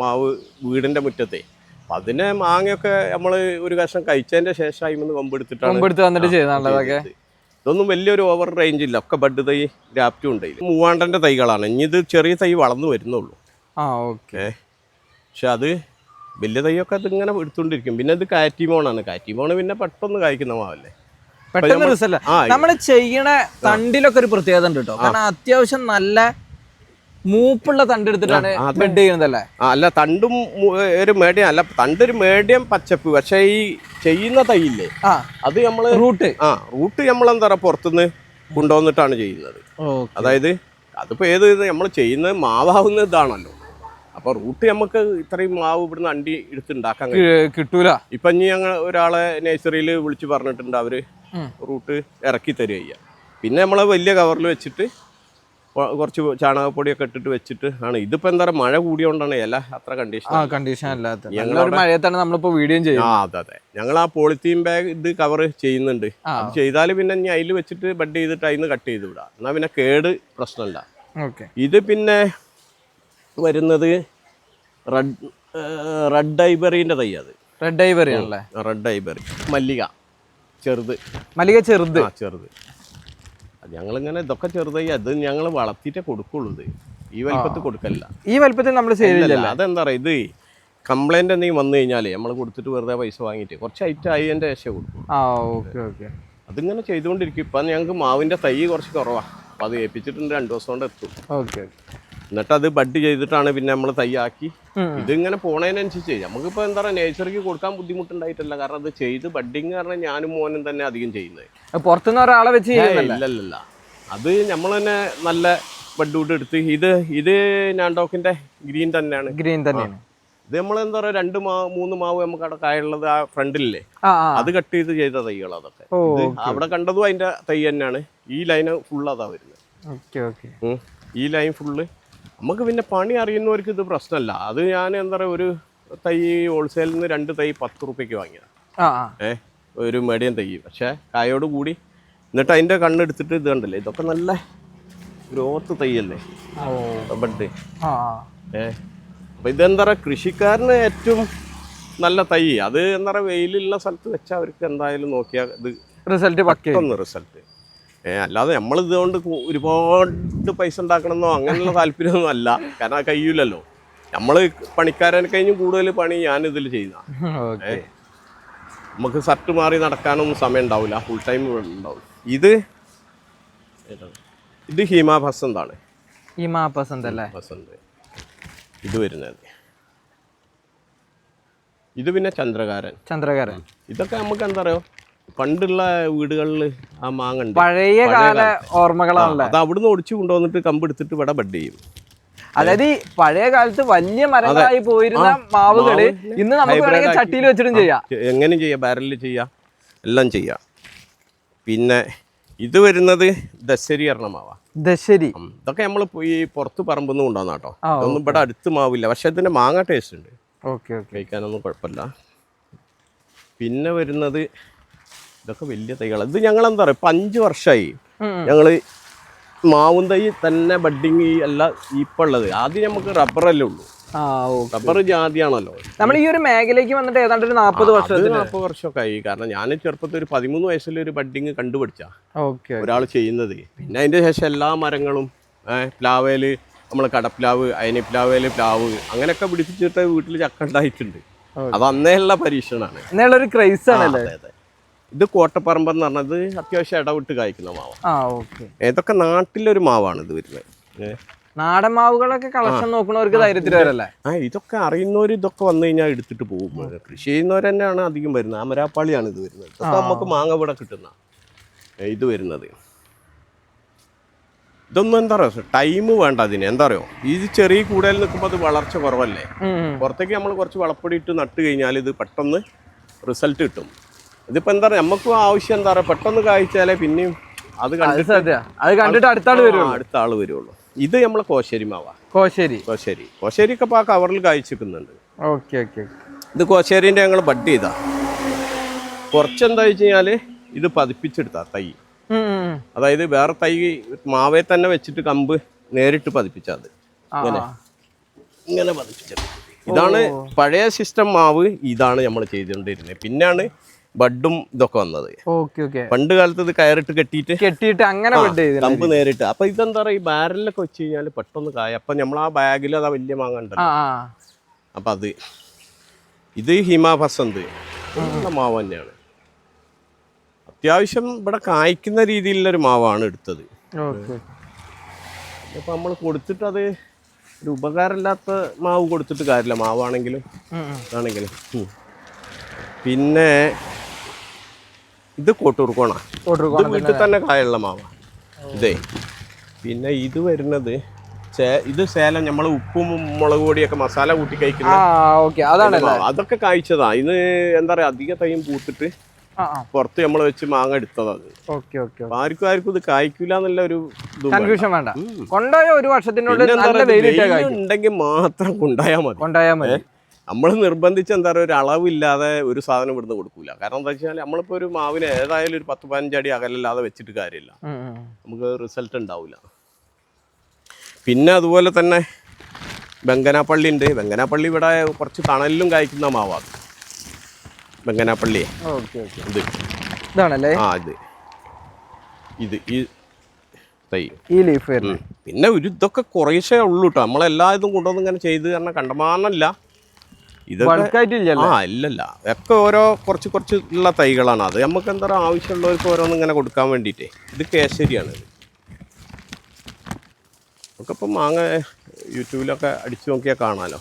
മാവ് വീടിന്റെ മുറ്റത്തെ. അപ്പം അതിനെ മാങ്ങയൊക്കെ നമ്മൾ ഒരു കഷ്ണം കഴിച്ചതിന്റെ ശേഷം അതിൽ കൊമ്പെടുത്തിട്ടാണ് വന്നിട്ട്. ഇതൊന്നും വലിയൊരു ഓവർ റേഞ്ച് ഇല്ല. ഒക്കെ ബഡ് തൈ രാപ്റ്റും ഉണ്ട് മൂവാണ്ടന്റെ മൂവാണ്ടന്റെ തൈകളാണ്. ഇനി ഇത് ചെറിയ തൈ വളർന്നു വരുന്നുള്ളൂ. ആ ഓക്കെ. പക്ഷെ അത് വലിയ തൈയൊക്കെ അതിങ്ങനെ എടുത്തുകൊണ്ടിരിക്കും. പിന്നെ ഇത് കാറ്റിമോണാണ്. കാറ്റിമോണ് പിന്നെ പെട്ടെന്ന് കായ്ക്കുന്ന മാവല്ലേ. പെട്ടെന്ന് റിസൾട്ട് നമ്മൾ ചെയ്യണ തണ്ടിലൊക്കെ ഒരു പ്രത്യേകത ഉണ്ട് കേട്ടോ. കാരണം അത്യാവശ്യം നല്ല മൂപ്പുള്ള തണ്ട് എടുത്തിട്ടാണ് ബെഡ് ചെയ്യുന്നതല്ലേ? അല്ല തണ്ടും ഒരു മീഡിയം അല്ല തണ്ട് ഒരു മീഡിയം പച്ചപ്പ്. പക്ഷെ ഈ ചെയ്യുന്ന തൈയില്ലേ അത് നമ്മൾ റൂട്ട്. ആ റൂട്ട് നമ്മൾ എന്താ പറയുക പുറത്തുനിന്ന് കൊണ്ടുവന്നിട്ടാണ് ചെയ്യുന്നത്. അതായത് അതിപ്പോ ഏത് നമ്മൾ ചെയ്യുന്നത് മാവാവുന്ന ഇതാണല്ലോ. അപ്പോൾ റൂട്ട് നമുക്ക് ഇത്രയും മാവ് ഇവിടുന്ന് അണ്ടി എടുത്തുണ്ടാക്കാൻ കിട്ടൂല. ഇപ്പൊ ഇനി ഞങ്ങൾ ഒരാളെ നഴ്സറിയിൽ വിളിച്ച് പറഞ്ഞിട്ടുണ്ട് അവർ റൂട്ട് ഇറക്കി തരിക ചെയ്യുക പിന്നെ നമ്മളെ വലിയ കവറിൽ വെച്ചിട്ട് കുറച്ച് ചാണകപ്പൊടിയൊക്കെ ഇട്ടിട്ട് വെച്ചിട്ട് ആണ്. ഇതിപ്പോ എന്താ പറയുക മഴ കൂടിയോണ്ടാണ് ഇല അത്ര കണ്ടീഷൻ ആ കണ്ടീഷൻ അല്ലാത്ത മഴയത്താണ് നമ്മളിപ്പോ വീഡിയോ ആ ചെയ്യും. അതെ അതെ. ഞങ്ങൾ ആ പോളിത്തീൻ ബാഗ് ഇത് കവർ ചെയ്യുന്നുണ്ട്. അത് ചെയ്താൽ പിന്നെ ഇനി അതിൽ വെച്ചിട്ട് ബഡ് ചെയ്തിട്ട് അതിൽ നിന്ന് കട്ട് ചെയ്ത് വിടാം. എന്നാ പിന്നെ കേട് പ്രശ്നമില്ല ഇത് പിന്നെ വരുന്നത് റെഡ് റെഡ് ഐബറിന്റെ തൈ അത് റെഡ് ഐബറി ആണല്ലേ? റെഡ് ഐബറി മല്ലിക ചെറുത്. മല്ലിക ചെറുത്. ആ ചെറുത്. ഞങ്ങൾ ഞങ്ങളിങ്ങനെ ഇതൊക്കെ ചെറുതായി. അത് ഞങ്ങൾ വളർത്തിയിട്ടേ കൊടുക്കുള്ളൂ ഇത്. ഈ വലിപ്പത്തിൽ കൊടുക്കല്ല ഈ വലിപ്പത്തിൽ നമ്മൾ ചെയ്യില്ല അതെന്താ പറയുക ഇത് കംപ്ലൈന്റ് എന്തെങ്കിലും വന്നു കഴിഞ്ഞാൽ നമ്മൾ കൊടുത്തിട്ട് വെറുതെ പൈസ വാങ്ങിയിട്ട് കുറച്ച് ഐറ്റം ആയി എന്റെ ശേഷം കൊടുക്കും ആ ഓക്കെ ഓക്കെ. അതിങ്ങനെ ചെയ്തുകൊണ്ടിരിക്കും. ഇപ്പം ഞങ്ങൾക്ക് മാവിന്റെ തൈ കുറച്ച് കുറവാണ് അപ്പോൾ അത് ഏൽപ്പിച്ചിട്ടുണ്ട് രണ്ട് ദിവസം കൊണ്ട് എത്തും. Okay okay. എന്നിട്ട് അത് ബഡ് ചെയ്തിട്ടാണ് പിന്നെ നമ്മൾ തയ്യാക്കി. ഇതിങ്ങനെ പോണതിനനുസരിച്ച് നമുക്കിപ്പോൾ എന്താ പറയുക നേച്ചറിക്ക് കൊടുക്കാൻ ബുദ്ധിമുട്ടുണ്ടായിട്ടില്ല. കാരണം അത് ചെയ്ത് ബഡിങ് കാരണം ഞാനും മോനും തന്നെ അധികം ചെയ്യുന്നത്. പുറത്തുനിന്ന് ഒരാളെ വെച്ച് ഇല്ലല്ല അത് നമ്മൾ തന്നെ നല്ല ബഡ് വുഡ് എടുത്ത് ഇത് ഇത് നാൻഡോക്കിന്റെ ഗ്രീൻ തന്നെയാണ്. ഗ്രീൻ തന്നെയാണ്. ഇത് നമ്മൾ എന്താ പറയുക രണ്ട് മാവ് മൂന്ന് മാവ് നമുക്ക് അവിടെ കായുള്ളത് ആ ഫ്രണ്ടില്ലേ അത് കട്ട് ചെയ്ത് ചെയ്ത തൈകൾ അതൊക്കെ. അവിടെ കണ്ടതും അതിന്റെ തൈ തന്നെയാണ്. ഈ ലൈന് ഫുൾ അതാ വരുന്നത്. ഈ ലൈൻ ഫുള്ള് നമുക്ക് പിന്നെ പണി അറിയുന്നവർക്ക് ഇത് പ്രശ്നമല്ല. അത് ഞാൻ എന്താ പറയുക ഒരു തൈ ഹോൾസെയിൽ നിന്ന് രണ്ട് തൈ പത്ത് റുപ്യക്ക് വാങ്ങിയത്. ഏ ഒരു മീഡിയം തൈ. പക്ഷേ കായോട് കൂടി എന്നിട്ട് അതിന്റെ കണ്ണെടുത്തിട്ട് ഇത് കണ്ടല്ലേ? ഇതൊക്കെ നല്ല ഗ്രോത്ത് തൈയല്ലേ? ബഡ് ഏ അപ്പം ഇതെന്താ പറയുക കൃഷിക്കാരന് ഏറ്റവും നല്ല തൈ. അത് എന്താ പറയുക വെയിലുള്ള സ്ഥലത്ത് വെച്ചാൽ അവർക്ക് എന്തായാലും നോക്കിയാൽ ഇത് റിസൾട്ട് പക്കേ ഒന്ന് റിസൾട്ട് ഏ അല്ലാതെ നമ്മൾ ഇതുകൊണ്ട് ഒരുപാട് പൈസ ഉണ്ടാക്കണമെന്നോ അങ്ങനെയുള്ള താല്പര്യമൊന്നും അല്ല. കാരണം അത് കഴിയൂലല്ലോ. നമ്മൾ പണിക്കാരനെ കഴിഞ്ഞും കൂടുതൽ പണി ഞാൻ ഇതിൽ ചെയ്യുന്ന നമുക്ക് ഷർട്ട് മാറി നടക്കാനൊന്നും സമയം ഉണ്ടാവില്ല ഫുൾ ടൈം ഉണ്ടാവും. ഇത്? ഇത് ഹീമാ ബസന്താണ് ഈ മാ പസന്ത് അല്ലേ? ബസന്ത്. ഇത് വരുന്നത്. ഇത് പിന്നെ ചന്ദ്രകാരൻ. ചന്ദ്രകാരൻ. ഇതൊക്കെ നമുക്ക് എന്താ പറയുക പണ്ടുള്ള വീടുകളിൽ ആ മാങ്ങ ഉണ്ട്. പഴയ കാല ഓർമ്മകളാണല്ലോ? അത് അവിടുന്ന് ഒടിച്ചു കൊണ്ടുവന്നിട്ട് കമ്പ് എടുത്തിട്ട് ഇവിടെ ബഡ് ചെയ്യും. അതായത് ഈ പഴയ കാലത്ത് വലിയ മരങ്ങളായി പോയിരുന്ന മാവുകൾ ഇന്ന് നമുക്ക് വേണമെങ്കിൽ ചട്ടിയിൽ വെച്ചിട്ടും ചെയ്യാം. എങ്ങനെ എങ്ങനെയും ചെയ്യാം. ബാരലിൽ ചെയ്യാം. എല്ലാം ചെയ്യാം. പിന്നെ ഇത് വരുന്നത് ദശരി എറണമാവാ. ദശരി. ഇതൊക്കെ നമ്മൾ ഈ പുറത്ത് പറമ്പൊന്നും കൊണ്ടുവന്ന കേട്ടോ. അതൊന്നും ഇതൊന്നും ഇവിടെ അടുത്ത് മാവില്ല. പക്ഷെ അതിന്റെ മാങ്ങ ടേസ്റ്റ് ഉണ്ട്. ഓക്കെ. കഴിക്കാനൊന്നും കുഴപ്പമില്ല. പിന്നെ വരുന്നത് ഇതൊക്കെ വലിയ തൈകൾ ഇത് ഞങ്ങൾ എന്താ പറയുക ഇപ്പം അഞ്ച് വർഷമായി ഞങ്ങൾ മാവും തൈ തന്നെ ബഡിങ് അല്ല ഇപ്പം ഉള്ളത് ആദ്യം നമുക്ക് റബ്ബറല്ലേ ഉള്ളൂ. ആ ഓ റബ്ബർ ജാതിയാണല്ലോ. നമ്മൾ ഈ ഒരു മേഖലയ്ക്ക് വന്നിട്ട് ഏതാണ്ട് ഒരു നാൽപ്പത് വർഷം നാൽപ്പത് വർഷമൊക്കെ ആയി കാരണം ഞാൻ ചെറുപ്പത്തിൽ ഒരു പതിമൂന്ന് വയസ്സിൽ ഒരു ബഡിങ് കണ്ടുപിടിച്ച. ഓക്കെ ഒരാൾ ചെയ്യുന്നത്. പിന്നെ അതിന്റെ ശേഷം എല്ലാ മരങ്ങളും പ്ലാവേൽ നമ്മൾ കടപ്ലാവ് അയനിപ്ലാവേൽ പ്ലാവ് അങ്ങനെയൊക്കെ പിടിപ്പിച്ചിട്ട് വീട്ടിൽ ചക്ക ഉണ്ടായിട്ടുണ്ട്. അത് അന്നേ ഉള്ള പരീക്ഷണമാണ് എന്നുള്ള ഒരു ക്രൈസ് ആണല്ലേ ഇത് കോട്ടപ്പറമ്പ് എന്ന് പറഞ്ഞത് അത്യാവശ്യം ഇടവിട്ട് കായ്ക്കുന്ന മാവാണ് ഇതൊക്കെ നാട്ടിലൊരു മാവാണ് ഇത് വരുന്നത്? നാടൻ മാവുകളൊക്കെ കളക്ഷൻ നോക്കുന്നവർക്ക് ധൈര്യത്തിൽ വരല്ലേ ആ ഇതൊക്കെ അറിയുന്നവർ ഇതൊക്കെ വന്നു കഴിഞ്ഞാൽ എടുത്തിട്ട് പോകും. കൃഷി ചെയ്യുന്നവർ തന്നെയാണ് അധികം വരുന്നത്. അമരാപ്പാളിയാണ് ഇത് വരുന്നത്. ഇതൊക്കെ നമുക്ക് മാങ്ങ ഇവിടെ കിട്ടുന്ന ഇത് വരുന്നത്. ഇതൊന്നും എന്താ പറയുക ടൈം വേണ്ട അതിന്. എന്താ പറയുക ഇത് ചെറിയ കൂടുതൽ നിൽക്കുമ്പോൾ അത് വളർച്ച കുറവല്ലേ? പുറത്തേക്ക് നമ്മൾ കുറച്ച് വളപ്പൊടി ഇട്ട് നട്ട് കഴിഞ്ഞാൽ ഇത് പെട്ടെന്ന് റിസൾട്ട് കിട്ടും. ഇതിപ്പോൾ എന്താ പറയുക നമുക്കും ആവശ്യം എന്താ പറയുക പെട്ടെന്ന് കായ്ച്ചാലേ പിന്നെയും അത് കണ്ടിട്ട് അത് കണ്ടിട്ട് അടുത്ത വരും ആ, അടുത്ത ആൾ വരുള്ളൂ. ഇത് നമ്മളെ കോശേരി മാവാ. കോശേരി. കോശേരി. കോശേരി ഒക്കെ ആ കവറിൽ കായ്ച്ചിരിക്കുന്നുണ്ട്. ഓക്കെ ഓക്കെ ഇത് കോശേരിന്റെ ഞങ്ങൾ ബഡ് ചെയ്താ. കുറച്ചെന്താ വെച്ച് കഴിഞ്ഞാൽ ഇത് പതിപ്പിച്ചെടുത്താ തൈ. അതായത് വേറെ തൈ മാവേ തന്നെ വെച്ചിട്ട് കമ്പ് നേരിട്ട് പതിപ്പിച്ചത് ഇങ്ങനെ. ഇങ്ങനെ പതിപ്പിച്ചത് ഇതാണ് പഴയ സിസ്റ്റം മാവ് ഇതാണ് നമ്മൾ ചെയ്തുകൊണ്ടിരുന്നത്. പിന്നാണ് ബഡും ഇതൊക്കെ വന്നത്. പണ്ട് കാലത്ത് ഇത് കയറിട്ട് കെട്ടിയിട്ട് കെട്ടിയിട്ട് അങ്ങനെ കമ്പ് നേരിട്ട്. അപ്പൊ ഇതെന്താ പറയാ ഈ ബാരലിലൊക്കെ വെച്ച് കഴിഞ്ഞാൽ പെട്ടെന്ന് കായ അപ്പൊ നമ്മൾ ആ ബാഗിൽ അതാ വലിയ മാങ്ങണ്ട അപ്പൊ അത്. ഇത് ഹിമ ബസന്ത്. മാവ് തന്നെയാണ്. അത്യാവശ്യം ഇവിടെ കായ്ക്കുന്ന രീതിയിലുള്ളൊരു മാവാണ് എടുത്തത്. അപ്പൊ നമ്മൾ കൊടുത്തിട്ട് അത് ഒരു ഉപകാരമില്ലാത്ത മാവ് കൊടുത്തിട്ട് കാര്യമില്ല. മാവാണെങ്കിലും ആണെങ്കിലും പിന്നെ ഇത് കോട്ടൂർക്കോണ. ഇത് വീട്ടിൽ തന്നെ കായുള്ള മാവ. ഇതേ. പിന്നെ ഇത് വരുന്നത് ഇത് സേലം നമ്മൾ ഉപ്പും മുളക് പൊടിയൊക്കെ മസാല കൂട്ടി കഴിക്കുന്ന. അതൊക്കെ കായ്ച്ചതാ. ഇത് എന്താ പറയാ അധിക തൈയും പൂത്തിട്ട് പുറത്ത് നമ്മൾ വെച്ച് മാങ്ങ എടുത്തത് അത് ഓക്കെ ഓക്കെ ആർക്കും ആർക്കും ഇത് കായ്ക്കൂല എന്നുള്ള ഒരു കൺഫ്യൂഷൻ വേണ്ട. കൊണ്ടുപോയ ഒരു വർഷത്തിനുള്ളിൽ ഉണ്ടെങ്കിൽ മാത്രം കൊണ്ടായാ മതി. കൊണ്ടായാ മതി. നമ്മൾ നിർബന്ധിച്ച് എന്താ പറയുക ഒരു അളവില്ലാതെ ഒരു സാധനം ഇവിടുന്ന് കൊടുക്കൂല. കാരണം എന്താ വെച്ചാൽ നമ്മളിപ്പോൾ ഒരു മാവിന് ഏതായാലും ഒരു പത്ത് പതിനഞ്ചടി അകലല്ലാതെ വെച്ചിട്ട് കാര്യമില്ല. നമുക്ക് റിസൾട്ട് ഉണ്ടാവില്ല പിന്നെ അതുപോലെ തന്നെ ബംഗനാപ്പള്ളി ഉണ്ട്. ബംഗനാപ്പള്ളി ഇവിടെ കുറച്ച് തണലിലും കായ്ക്കുന്ന മാവാണ്. ബംഗനാപ്പള്ളിയെ ഇത്. ഇതാണല്ലേ? ആ ഇത്. ഇത് ഈ തൈ. ഈ ലീഫ് പിന്നെ ഒരു ഇതൊക്കെ കുറേശ്ശേ ഉള്ളൂ കേട്ടോ നമ്മളെല്ലാ ഇതും കൊണ്ടുവന്ന് ഇങ്ങനെ ചെയ്ത് കാരണം കണ്ടമാനല്ല. ആ ഇല്ലല്ല. ഒക്കെ ഓരോ കുറച്ച് കുറച്ച് ഉള്ള തൈകളാണ്. അത് നമുക്ക് എന്താ പറയുക ആവശ്യമുള്ളവർക്ക് ഓരോന്ന് ഇങ്ങനെ കൊടുക്കാൻ വേണ്ടിയിട്ടേ. ഇത് കേശരിയാണ് ഇത്. മാങ്ങ യൂട്യൂബിലൊക്കെ അടിച്ചു നോക്കിയാൽ കാണാലോ.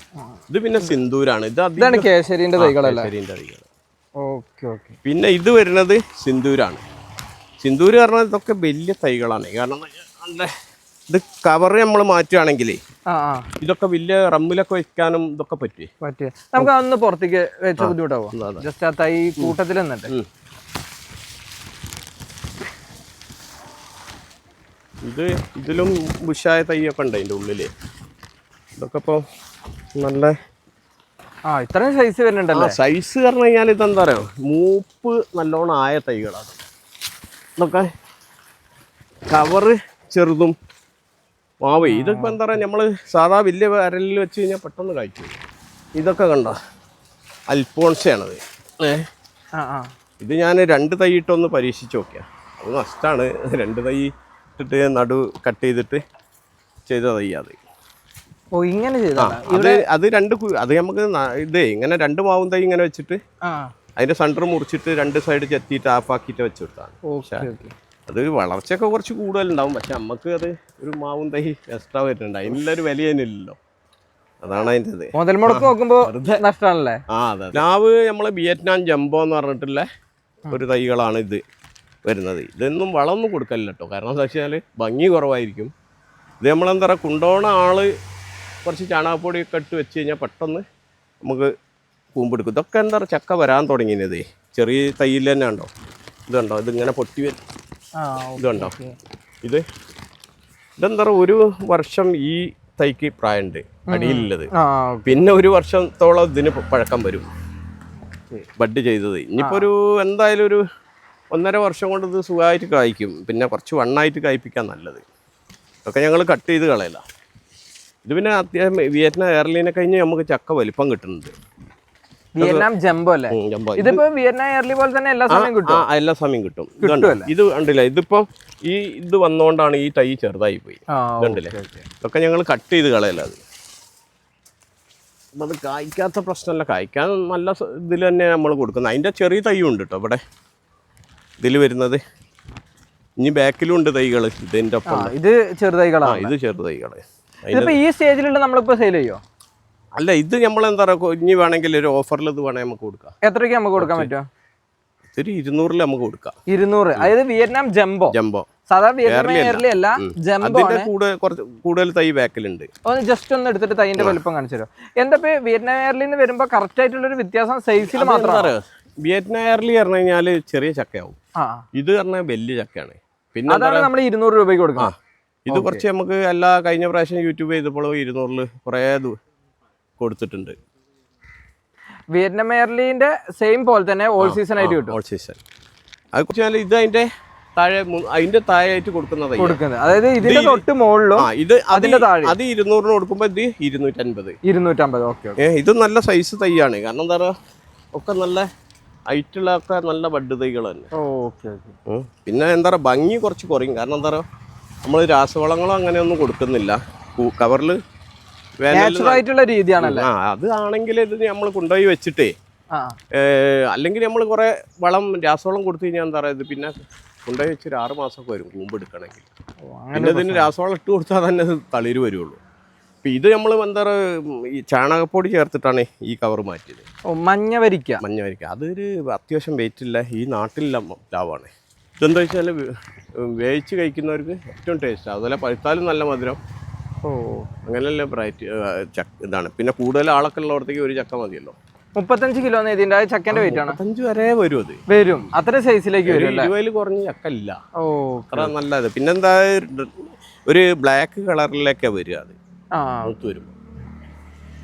ഇത് പിന്നെ സിന്ദൂരാണ്. ഇത് ഇതാണ് കേശരിന്റെ തൈകളല്ലേ? കേസരീന്റെ തൈകൾ ഓക്കെ ഓക്കെ. പിന്നെ ഇത് വരുന്നത് സിന്ദൂരാണ്. സിന്ദൂര് പറഞ്ഞാൽ ഇതൊക്കെ വലിയ തൈകളാണ്. കാരണം നല്ല ഇത് കവർ നമ്മൾ മാറ്റുകയാണെങ്കിലേ ഇതൊക്കെ വലിയ റമ്മിലൊക്കെ വെക്കാനും ഇതൊക്കെ പറ്റേ പറ്റിയ. നമുക്ക് അന്ന് പുറത്തേക്ക് വെച്ച ബുദ്ധിമുട്ടാവോ. ജസ്റ്റ് ആ തൈ കൂട്ടത്തിൽ നിന്നിട്ട്. ഇത് ഇതിലും ബുഷായ തൈയൊക്കെ ഉണ്ട് അതിന്റെ ഉള്ളിൽ ഇതൊക്കെ ഇപ്പോൾ നല്ല ആ ഇത്രയും സൈസ് വരുന്നുണ്ടല്ലോ? സൈസ് പറഞ്ഞു കഴിഞ്ഞാൽ ഇതെന്താ പറയുക മൂപ്പ് നല്ലോണം ആയ തൈകളാണ്. ഇതൊക്കെ കവറ് ചെറുതും മാവേ ഇതൊക്കെ എന്താ പറയുക നമ്മൾ സാധാ വലിയ വരലിൽ വെച്ച് കഴിഞ്ഞാൽ പെട്ടെന്ന് കായ്ക്കും. ഇതൊക്കെ കണ്ട അൽഫോൺസയാണത്. ഏ? ഇത് ഞാൻ രണ്ട് തൈ ഇട്ടൊന്ന് പരീക്ഷിച്ച് നോക്കിയാൽ അത് നഷ്ടമാണ് രണ്ട് തൈ ഇട്ടിട്ട് നടു കട്ട് ചെയ്തിട്ട് ചെയ്ത തൈ അത്. ഓ ഇങ്ങനെ ചെയ്താ അത് അത് രണ്ട് അത് നമുക്ക് ഇതേ ഇങ്ങനെ രണ്ട് മാവും തൈ ഇങ്ങനെ വെച്ചിട്ട് ആ. അതിന്റെ സെന്റർ മുറിച്ചിട്ട് രണ്ട് സൈഡ് ചെത്തിയിട്ട് ആഫാക്കിയിട്ട് വെച്ചു കൊടുത്താണ് അത് വളർച്ചയൊക്കെ കുറച്ച് കൂടുതലുണ്ടാവും. പക്ഷെ നമുക്ക് അത് ഒരു മാവും തൈ എക്സ്ട്രാ വരുന്നുണ്ട്. അതിനുള്ളൊരു വില തന്നെയില്ലല്ലോ അതാണ് അതിന്റെ ഇത് മുതൽ മുടക്ക് നോക്കുമ്പോൾ നഷ്ടമാണല്ലേ? ആ അതെ പ്ലാവ് നമ്മൾ വിയറ്റ്നാം ജംബോ എന്ന് പറഞ്ഞിട്ടുള്ള ഒരു തൈകളാണ് ഇത് വരുന്നത്. ഇതൊന്നും വളമൊന്നും കൊടുക്കലില്ല കേട്ടോ. കാരണം എന്താ വെച്ചാൽ ഭംഗി കുറവായിരിക്കും. ഇത് നമ്മളെന്താ പറയുക കുണ്ടോണ ആൾ കുറച്ച് ചാണകപ്പൊടിയൊക്കെ ഇട്ട് വെച്ച് കഴിഞ്ഞാൽ പെട്ടെന്ന് നമുക്ക് കൂമ്പെടുക്കും. ഇതൊക്കെ എന്താ പറയുക ചക്ക വരാൻ തുടങ്ങിയത്. ചെറിയ തൈയിൽ തന്നെ ഉണ്ടോ? ഇതുണ്ടോ? ഇതിങ്ങനെ പൊട്ടി വരും ഇതുണ്ടോ? ഇത്? ഇതെന്താ പറയുക ഒരു വർഷം ഈ തൈക്ക് പ്രായമുണ്ട്. അടിയിലുള്ളത്. പിന്നെ ഒരു വർഷത്തോളം ഇതിന് പഴക്കം വരും. ബഡ് ചെയ്തത്. ഇനിയിപ്പോൾ ഒരു എന്തായാലും ഒരു ഒന്നര വർഷം കൊണ്ട് ഇത് സുഖമായിട്ട് കായ്ക്കും. പിന്നെ കുറച്ച് വണ്ണായിട്ട് കായ്പ്പിക്കാൻ നല്ലത്. ഇതൊക്കെ ഞങ്ങൾ കട്ട് ചെയ്ത് കളയില്ല ഇത് പിന്നെ അത്യാവശ്യം വിയറ്റ്നാം എയർലൈനെ കഴിഞ്ഞ് നമുക്ക് ചക്ക വലിപ്പം കിട്ടുന്നുണ്ട്. വിയറ്റ്നാം ജംബോ അല്ലേ? ഇതിപ്പോ വിയറ്റ്നാം എയർലി പോലെ തന്നെ എല്ലാ സമയം കിട്ടും എല്ലാ സമയം കിട്ടും. ഇത് കണ്ടോ? ഇത് കണ്ടില്ല? ഇതിപ്പോ ഈ ഇത് വന്നുകൊണ്ടാണ് ഈ തൈ ചെറുതായി പോയി. കണ്ടില്ലേ? ഇതൊക്കെ ഞങ്ങൾ കട്ട് ചെയ്ത് കളയല്ല അത്. അത് കായ്ക്കാത്ത പ്രശ്നമല്ല കായ്ക്കാൻ നല്ല ഇതിൽ തന്നെ നമ്മൾ കൊടുക്കുന്നത്. അതിന്റെ ചെറിയ തൈയും ഉണ്ട് കേട്ടോ ഇവിടെ. ഇതിൽ വരുന്നത്. ഇനി ബാക്കിലും ഉണ്ട് തൈകൾ ഇതിന്റെ ഒപ്പം. ഇത് ചെറുതൈകളാണ്. ഇത് ചെറുതൈകൾ ഇതിപ്പോ ഈ സ്റ്റേജിലുള്ള നമ്മളിപ്പോ സെയിൽ ചെയ്യോ? അല്ല ഇത് നമ്മൾ എന്താ പറയുക ഇനി വേണമെങ്കിൽ ഒരു ഓഫറിൽ ഇത് വേണമെങ്കിൽ നമുക്ക് കൊടുക്കാം. എത്രയ്ക്ക് നമുക്ക് കൊടുക്കാൻ പറ്റുമോ ഒരു ഇരുന്നൂറിൽ നമുക്ക് കൊടുക്കാം. ഇരുന്നൂറ്. അതായത് വിയറ്റ്നാം ജംബോ. ജംബോ. സാധാരണ വിയറ്റ്നാം അല്ല. ജംബോ കൂടുതൽ തൈ ബാക്കിലുണ്ട്. ഒന്ന് ജസ്റ്റ് ഒന്ന് എടുത്തിട്ട് തൈന്റെ വലുപ്പം കാണിച്ചു തരും എന്താ വിയറ്റ്നാം എയർലി എന്ന് വരുമ്പോ കറക്റ്റ് ആയിട്ടുള്ള ഒരു വ്യത്യാസം സൈസിൽ മാത്രമാണ്? വിയറ്റ്നാം എയർലി പറഞ്ഞു കഴിഞ്ഞാൽ ചെറിയ ചക്കയാവും. ഇത് പറഞ്ഞാൽ വലിയ ചക്കയാണ്. പിന്നെ അതാണ് നമ്മൾ ഇരുന്നൂറ് രൂപയ്ക്ക് കൊടുക്കാം ഇത് കുറച്ച് നമുക്ക് എല്ലാ കഴിഞ്ഞ പ്രാവശ്യം യൂട്യൂബ് ചെയ്തപ്പോൾ ഇരുന്നൂറിൽ കുറേ കൊടുത്തിട്ടുണ്ട്. വിയറ്റ്നാം സെയിം പോലെ തന്നെ ഓൾ സീസൺ ആയിട്ട് കിട്ടും. ഓൾ സീസൺ അത് വെച്ചാൽ ഇത് അതിന്റെ താഴെ അതിന്റെ താഴെയായിട്ട് കൊടുക്കുന്നത് കൊടുക്കുന്നത്. അതായത് ഇതിന്റെ തൊട്ട് മുകളിലും ഇത് അത് അതിന്റെ താഴെ. അത് ഇരുന്നൂറിന് കൊടുക്കുമ്പോൾ ഇത് ഇരുന്നൂറ്റൻപത്. ഇരുന്നൂറ്റമ്പത് ഓക്കെ ഇത് നല്ല സൈസ് തൈയാണ് കാരണം എന്താ പറയുക ഒക്കെ നല്ല ഹൈറ്റുള്ള ഒക്കെ നല്ല ബഡ് തൈകൾ തന്നെ. Okay okay. പിന്നെ എന്താ പറയുക ഭംഗി കുറച്ച് കുറയും. കാരണം എന്താ പറയുക നമ്മൾ രാസവളങ്ങളോ അങ്ങനെയൊന്നും കൊടുക്കുന്നില്ല. കവറിൽ നാച്ചുറൽ ആയിട്ടുള്ള രീതിയാണല്ലേ? ആ അത് ആണെങ്കിൽ ഇത് നമ്മൾ കൊണ്ടുപോയി വെച്ചിട്ടേ അല്ലെങ്കിൽ നമ്മൾ കുറെ വളം രാസവളം കൊടുത്തു കഴിഞ്ഞാൽ എന്താ പറയുക പിന്നെ കൊണ്ടുപോയി വെച്ചൊരു ആറ് മാസമൊക്കെ വരും കൂമ്പ് എടുക്കണമെങ്കിൽ. അങ്ങനെ പിന്നെ ഇതിന് രാസവളം ഇട്ട് കൊടുത്താൽ തന്നെ ഇത് തളിര് വരുള്ളൂ. അപ്പൊ ഇത് നമ്മൾ എന്താ പറയുക ഈ ചാണകപ്പൊടി ചേർത്തിട്ടാണ് ഈ കവർ മാറ്റിയത്. മഞ്ഞ വരിക്ക. മഞ്ഞ വരിക്ക. അതൊരു അത്യാവശ്യം വെയിറ്റ് ഇല്ല. ഈ നാട്ടിൽ ലാഭമാണ് ഇതെന്താ വെച്ചാൽ വേവിച്ച് കഴിക്കുന്നവർക്ക് ഏറ്റവും ടേസ്റ്റ് അതുപോലെ പഴുത്താലും നല്ല മധുരം. ഓ. അങ്ങനെയല്ല ബ്രൈറ്റ് ചക്ക ഇതാണ്. പിന്നെ കൂടുതൽ ആളൊക്കെ ഉള്ളവർത്തേക്ക് ഒരു ചക്ക മതിയല്ലോ. മുപ്പത്തഞ്ച് കിലോ ഇതിന്റെ ചക്കന്റെ വെയിറ്റ് ആണ്. അഞ്ച് വരെ വരും അത്. വരും. അത്ര സൈസിലേക്ക് വരും ഇരുപതിൽ കുറഞ്ഞ ചക്ക ഇല്ല ഓ അത്ര നല്ലത്. പിന്നെന്താ ഒരു ബ്ലാക്ക് കളറിലൊക്കെ വരും അത്. മൂത്ത് വരും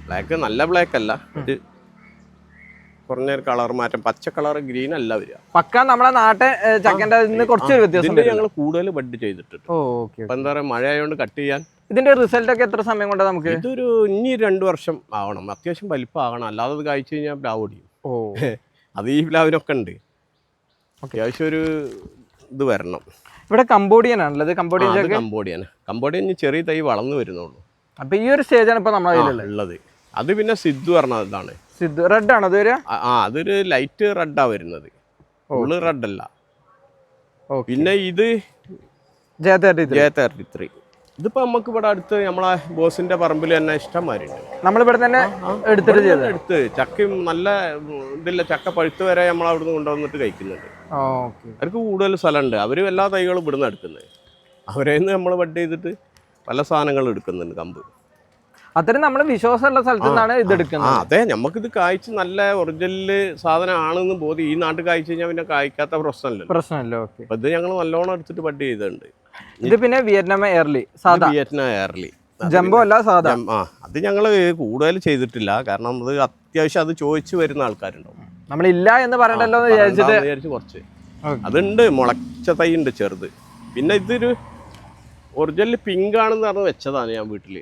ബ്ലാക്ക് നല്ല ബ്ലാക്ക് അല്ല. ഒരു കുറഞ്ഞ കളർ മാറ്റം. പച്ച കളർ ഗ്രീൻ അല്ല വരിക. പക്ക നമ്മളെ നാട്ടെ ചക്കന്റെ കുറച്ചൊരു വ്യത്യാസം ഞങ്ങൾ കൂടുതൽ ബഡ് ചെയ്തിട്ടുണ്ട് എന്താ പറയുക മഴ ആയതുകൊണ്ട് കട്ട് ചെയ്യാൻ ഇതിന്റെ റിസൾട്ട് ഒക്കെ എത്ര സമയം കൊണ്ടാ നമുക്ക്? ഇതൊരു ഇനി രണ്ടു വർഷം ആവണം. അത്യാവശ്യം വലിപ്പം ആകണം അല്ലാതെ അത് കഴിച്ചു കഴിഞ്ഞാൽ പ്ലാവ് ഓടിക്കും ഓ. അത് ഈ പ്ലാവിനൊക്കെ ഉണ്ട്. അത്യാവശ്യം ഒരു ഇത് വരണം. ഇവിടെ കംബോഡിയൻ ആണല്ലോ ഇത് കംബോഡിയൻ ചക്ക കമ്പോഡിയാണ് കമ്പോഡിയൻ ചെറിയ തൈ വളർന്നു വരുന്നുള്ളൂ. അപ്പൊ ഈ ഒരു സ്റ്റേജാണ് ഇപ്പൊ നമ്മളെ ഉള്ളത്. അത് പിന്നെ സിദ്ധു പറഞ്ഞ ഇതാണ്. സിദ്ധു. റെഡ് ആണ് അത് ആ അതൊരു ലൈറ്റ് റെഡാ വരുന്നത്. ഫുള്ള് റെഡ് അല്ല. പിന്നെ ഇത് ജയ തേർട്ടി ജെ തേർട്ടി ത്രീ ഇതിപ്പോ നമുക്ക് ഇവിടെ അടുത്ത് നമ്മളെ ബോസിന്റെ പറമ്പിൽ തന്നെ ഇഷ്ടംമാരുണ്ട്. നമ്മളിവിടെ തന്നെ എടുത്തിട്ട് എടുത്ത് ചക്കയും നല്ല ഇതില്ല ചക്ക പഴുത്ത് വരെ നമ്മൾ അവിടുന്ന് കൊണ്ടുവന്നിട്ട് കഴിക്കുന്നുണ്ട്. അവർക്ക് കൂടുതൽ സ്ഥലമുണ്ട് അവർ എല്ലാ തൈകളും ഇവിടുന്ന് എടുക്കുന്നത് അവരെ നിന്ന് നമ്മൾ ബഡ് ചെയ്തിട്ട് പല സാധനങ്ങളും എടുക്കുന്നുണ്ട് കമ്പ്. അത്രയും നമ്മൾ വിശ്വാസമുള്ള സ്ഥലത്തു നിന്നാണ് ഇത് എടുക്കുന്നത്. അതെ നമുക്കിത് കായ്ച്ച് നല്ല ഒറിജിനൽ സാധനമാണെന്ന് ബോധി ഈ നാട്ടിൽ കായ്ച്ചു കഴിഞ്ഞാൽ പിന്നെ കായ്ക്കാത്ത പ്രശ്നമല്ലോ പ്രശ്നമല്ലോ ഇത് ഞങ്ങൾ നല്ലോണം എടുത്തിട്ട് ബഡ് ചെയ്തിട്ടുണ്ട്. ഇത് പിന്നെ വിയറ്റ്നാം എയർലി സാധാ. വിയറ്റ്നാം എയർലി ജംബോ അല്ല സാധാ? ആ അത് ഞങ്ങൾ കൂടുതൽ ചെയ്തിട്ടില്ല. കാരണം അത് അത്യാവശ്യം അത് ചോദിച്ചു വരുന്ന ആൾക്കാരുണ്ടാവും. നമ്മളില്ല എന്ന് പറയണ്ടല്ലോ എന്ന് വിചാരിച്ചിട്ട് കുറച്ച്. അതുണ്ട് മുളച്ച തൈ ഉണ്ട് ചെറുത്. പിന്നെ ഇതൊരു ഒറിജിനൽ പിങ്ക് ആണെന്ന് പറഞ്ഞ് വെച്ചതാണ് ഞാൻ വീട്ടിൽ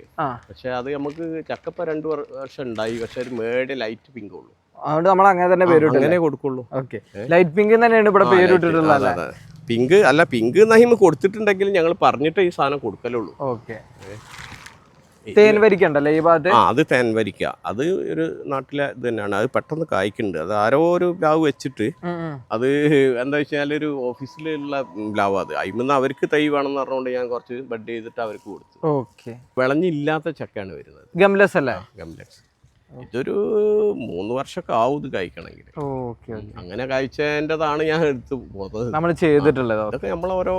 പക്ഷെ അത് നമുക്ക് ചക്കപ്പ രണ്ട് വർഷം ഉണ്ടായി. പക്ഷെ ഒരു മേഡ് ലൈറ്റ് പിങ്ക് ഉള്ളൂ. അതുകൊണ്ട് നമ്മൾ അങ്ങനെ തന്നെ പേരിട്ടു അങ്ങനെ കൊടുക്കുള്ളൂ. ഓക്കെ. ലൈറ്റ് പിങ്ക് തന്നെയാണ് ഇവിടെ പേര് ഇട്ടിട്ടുള്ളത് അല്ലേ? പിങ്ക് അല്ല പിങ്ക് നഹിമ കൊടുത്തിട്ടുണ്ടെങ്കിൽ ഞങ്ങൾ പറഞ്ഞിട്ട് ഈ സാധനം കൊടുക്കലുള്ളൂ. ഓക്കെ. തേൻ വരിക്കണ്ടല്ലേ ഈ ഭാഗത്ത്? ആ അത് തേൻ വരിക്ക. അത് ഒരു നാട്ടിലെ ഇത് തന്നെയാണ്. അത് പെട്ടെന്ന് കായ്ക്കുന്നുണ്ട്. അത് ആരോ ഒരു ബ്ലാവ് വെച്ചിട്ട്. അത് എന്താ വെച്ചാൽ ഒരു ഓഫീസിലുള്ള ബ്ലാവ് അത്. അതിൽ അവർക്ക് തൈ വേണമെന്ന് പറഞ്ഞുകൊണ്ട് ഞാൻ കുറച്ച് ബഡ് ചെയ്തിട്ട് അവർക്ക് കൊടുത്തു. ഓക്കെ. വിളഞ്ഞില്ലാത്ത ചക്കയാണ് വരുന്നത്. ഗംലസ് അല്ലേ? ഗംലക്സ് ഇതൊരു മൂന്ന് വർഷമൊക്കെ ആവും ഇത് കഴിക്കണമെങ്കിൽ. അങ്ങനെ കഴിച്ചതിന്റെതാണ് ഞാൻ എടുത്ത് പോകുന്നത് നമ്മൾ ചെയ്തിട്ടുള്ളത് അതൊക്കെ നമ്മൾ ഓരോ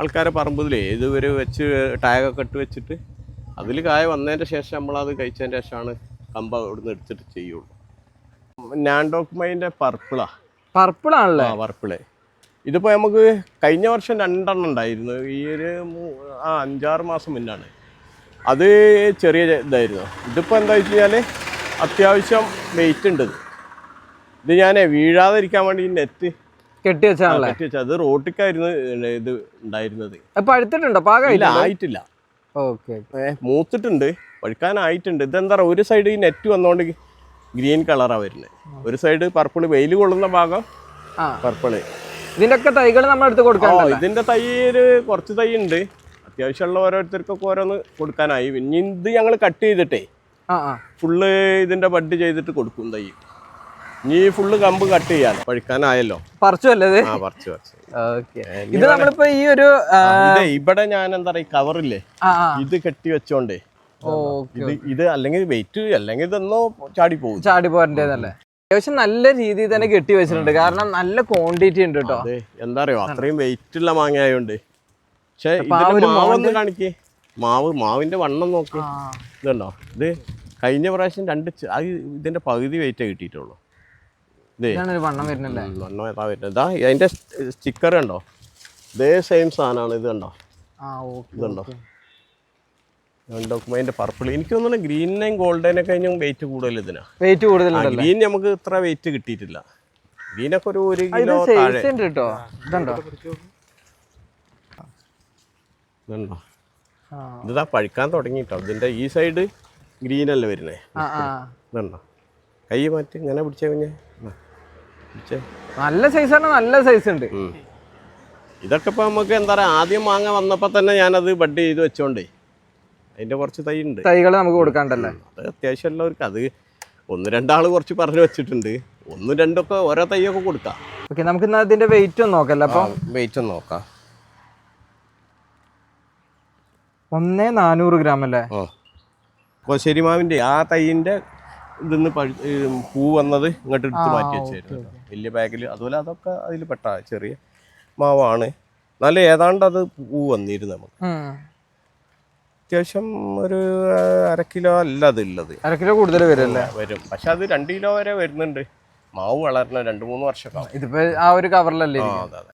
ആൾക്കാരെ പറമ്പിലേ ഇതുവരെ വെച്ച് ടാഗൊക്കെ ഇട്ട് വെച്ചിട്ട് അതിൽ കായ വന്നതിന്റെ ശേഷം നമ്മളത് കഴിച്ചതിന്റെ ശേഷമാണ് കമ്പ ഇവിടുന്ന് എടുത്തിട്ട് ചെയ്യുള്ളൂ. നാൻഡോക്മൈന്റെ പർപ്പിളാ. പർപ്പിളാണല്ലേ ആ പർപ്പിൾ. ഇതിപ്പോൾ നമുക്ക് കഴിഞ്ഞ വർഷം രണ്ടെണ്ണം ഉണ്ടായിരുന്നു. ഈ ഒരു ആ അഞ്ചാറ് മാസം മുന്നാണ്. അത് ചെറിയ ഇതായിരുന്നു. ഇതിപ്പോൾ എന്താ വെച്ച് കഴിഞ്ഞാൽ അത്യാവശ്യം വെയിറ്റ് ഉണ്ട് ഇത്. ഞാൻ വീഴാതിരിക്കാൻ വേണ്ടി നെറ്റ് കെട്ടി വെച്ചാണല്ലേ? കെട്ടി വെച്ചാൽ അത് റോട്ടിക്കായിരുന്നു ഇത് ഉണ്ടായിരുന്നത്. പഴുത്തിട്ടുണ്ടോ പാകമായില്ല ആയിട്ടില്ല? ഓക്കെ മൂത്തിട്ടുണ്ട്. പഴുക്കാനായിട്ടുണ്ട് ഇതെന്താ പറയുക ഒരു സൈഡ് ഈ നെറ്റ് വന്നുകൊണ്ട് ഗ്രീൻ കളറാണ് വരുന്നത് ഒരു സൈഡ് പർപ്പിൾ വെയിൽ കൊള്ളുന്ന ഭാഗം പർപ്പിൾ ഇതിന്റെ ഒക്കെ തൈകൾ നമ്മൾ എടുത്ത് ഓ ഇതിന്റെ ഇതിന്റെ തൈര് കുറച്ച് തൈ ഉണ്ട്. അത്യാവശ്യമുള്ള ഓരോരുത്തർക്കൊക്കെ ഓരോന്ന് കൊടുക്കാനായി. പിന്നെ ഇത് ഞങ്ങൾ കട്ട് ചെയ്തിട്ടേ ഫുള്ള് ഇതിന്റെ ബഡ് ചെയ്തിട്ട് കൊടുക്കും തൈ. നീ ഫുള്ള് കമ്പ് കട്ട് ചെയ്യാൻ. പഴുക്കാനായല്ലോ. ആ പറിച്ച് പറിച്ച്. ഇത് നമ്മളിപ്പോ ഈ ഒരു ഇവിടെ ഞാൻ എന്താ പറയുക കവറില്ലേ ഇത് കെട്ടി വെച്ചോണ്ടേ. ഇത് ഇത് അല്ലെങ്കിൽ വെയിറ്റ് അല്ലെങ്കിൽ ഇതെന്നോ ചാടി പോകും. ചാടി പോരേണ്ടതല്ലേ? അത്യാവശ്യം നല്ല രീതിയിൽ തന്നെ കെട്ടി വെച്ചിട്ടുണ്ട്. കാരണം നല്ല ക്വാണ്ടിറ്റി ഉണ്ട് കേട്ടോ എന്താ അറിയോ അത്രയും വെയിറ്റ് ഉള്ള മാങ്ങ ആയതുകൊണ്ട് പക്ഷെ കാണിക്കേ. മാവ് മാവിന്റെ വണ്ണം നോക്കി. ഇതുണ്ടോ? ഇത് കഴിഞ്ഞ പ്രാവശ്യം രണ്ട് അത് ഇതിന്റെ പകുതി വെയിറ്റേ കിട്ടിയിട്ടുള്ളൂ. ഇതേ ഇതാണ് ഒരു വണ്ണം വരുന്നില്ലേ ഉം, വണ്ണം ഏതാ വരുന്നത് ഇതാ അതിന്റെ സ്റ്റിക്കർ ഉണ്ടോ? ഇതേ സെയിം സാധനമാണ്. ഇത് കണ്ടോ? ഇതുണ്ടോ നോക്കുമ്പോൾ അതിന്റെ പർപ്പിൾ എനിക്ക് തോന്നുന്നു ഗ്രീനിനെയും ഗോൾഡനെ കഴിഞ്ഞും വെയിറ്റ് കൂടുതൽ ഇതിനാ. വെയിറ്റ് കൂടുതൽ ഗ്രീൻ നമുക്ക് ഇത്ര വെയിറ്റ് കിട്ടിയിട്ടില്ല. ഗ്രീനൊക്കെ ഒരു ഒരു കിലോ താഴെ. ഇതുണ്ടോ? ഇതാ പഴുക്കാൻ തുടങ്ങിട്ടോ. ഇതിന്റെ ഈ സൈഡ് ഗ്രീൻ അല്ലേ വരുന്നേ ഇതുണ്ടോ? കൈ മാറ്റി ഇങ്ങനെ പിടിച്ചേ കുഞ്ഞേ. നല്ല സൈസ് നല്ല സൈസ് ഉണ്ട്. ഇതൊക്കെ ഇപ്പൊ നമുക്ക് എന്താ പറയാ ആദ്യം മാങ്ങ വന്നപ്പോ തന്നെ ഞാനത് ബഡ് ചെയ്ത് വെച്ചോണ്ടേ. അതിന്റെ കുറച്ച് തൈ ഉണ്ട്. തൈകൾ നമുക്ക് കൊടുക്കാണ്ടല്ലേ? അത് അത്യാവശ്യം എല്ലാവർക്കും അത് ഒന്ന് രണ്ടാൾ കുറച്ച് പറഞ്ഞു വെച്ചിട്ടുണ്ട്. ഒന്നും രണ്ടൊക്കെ ഓരോ തൈയൊക്കെ കൊടുക്കാം. ഓക്കെ നമുക്ക് ഇന്ന് അതിന്റെ വെയിറ്റ് ഒന്ന് നോക്കല്ലേ അപ്പൊ? വെയിറ്റ് ഒന്ന് നോക്കാം. ഒന്നേ നാനൂറ് ഗ്രാം അല്ലേ ഓ. അപ്പോൾ ശരിമാവിന്റെ ആ തൈയിന്റെ ഇതിന്ന് പൂ വന്നത് ഇങ്ങോട്ട് എടുത്ത് മാറ്റി വെച്ചായിരുന്നു വലിയ ബാഗിൽ. അതുപോലെ അതൊക്കെ അതിൽ പെട്ട ചെറിയ മാവാണ്. നല്ല ഏതാണ്ട് അത് പൂ വന്നിരുന്നു നമുക്ക്. അത്യാവശ്യം ഒരു അര കിലോ അല്ല അതുള്ളത് അര കിലോ കൂടുതൽ വരുമല്ലേ? വരും. പക്ഷെ അത് രണ്ട് കിലോ വരെ വരുന്നുണ്ട്. മാവ് വളർന്ന രണ്ട് മൂന്ന് വർഷം ഇതിപ്പോ ആ ഒരു കവറിലല്ലേ? അതെ അതെ.